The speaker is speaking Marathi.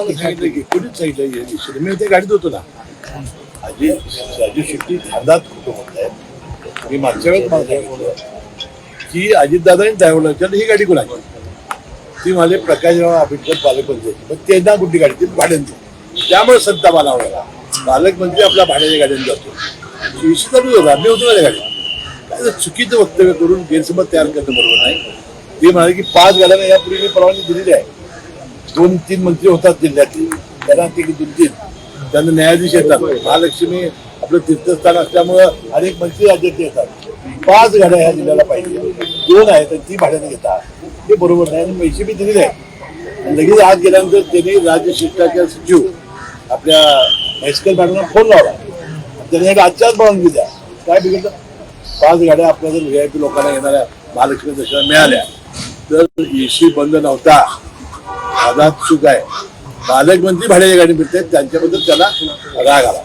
तुम्हाला सांगितलं की कोणीच सांगितलं या दिवशी मी ते गाडीत होतो ना. अजय राजू शेट्टी खांदात होतो म्हणतायत मी मागच्या वेळेस मला सांगितलं की अजितदादांनी ड्रायव्हरला विचारलं ही गाडी कोणाची? ती माझे प्रकाशराव आंबेडकर पालकमंत्री मग त्यांना कुठली गाडी? ती भाड्याने दिली. त्यामुळे सत्ता मला आवडला. पालकमंत्री आपल्या भाड्याच्या गाड्याने जातो. इशी होता मी होतो माझ्या गाडी काय चुकीचं वक्तव्य करून गैरसमज तयार करणं बरोबर नाही. ते म्हणाले की पाच गाड्यांना यापूर्वी मी परवानगी दिलेली आहे. दोन तीन मंत्री होतात जिल्ह्यातील. त्यांना ते दोन तीन त्यांना न्यायाधीश येतात. महालक्ष्मी आपलं तीर्थस्थान असल्यामुळं अनेक मंत्री राज्यात येतात. पाच गाड्या ह्या जिल्ह्याला पाहिजे. दोन आहेत ती भाड्याने घेतात. ते बरोबर नाही. आणि पैसे बी दिलेले आहेत. लगेच आज गेल्यानंतर त्यांनी राज्य शिष्टाचार सचिव आपल्या म्हैसकर मॅडमला फोन लावला. त्यांनी आजच्याच परवानगी द्या काय बिघडलं? पाच गाड्या आपल्या जर व्ही आय पी लोकांना येणाऱ्या महालक्ष्मी दर्शनाला मिळाल्या. तर एसी बंद नव्हता. आझाद चूक आहे. पालकमंत्री भाड्याच्या गाडी मिळते त्यांच्याबद्दल त्याला राग आला.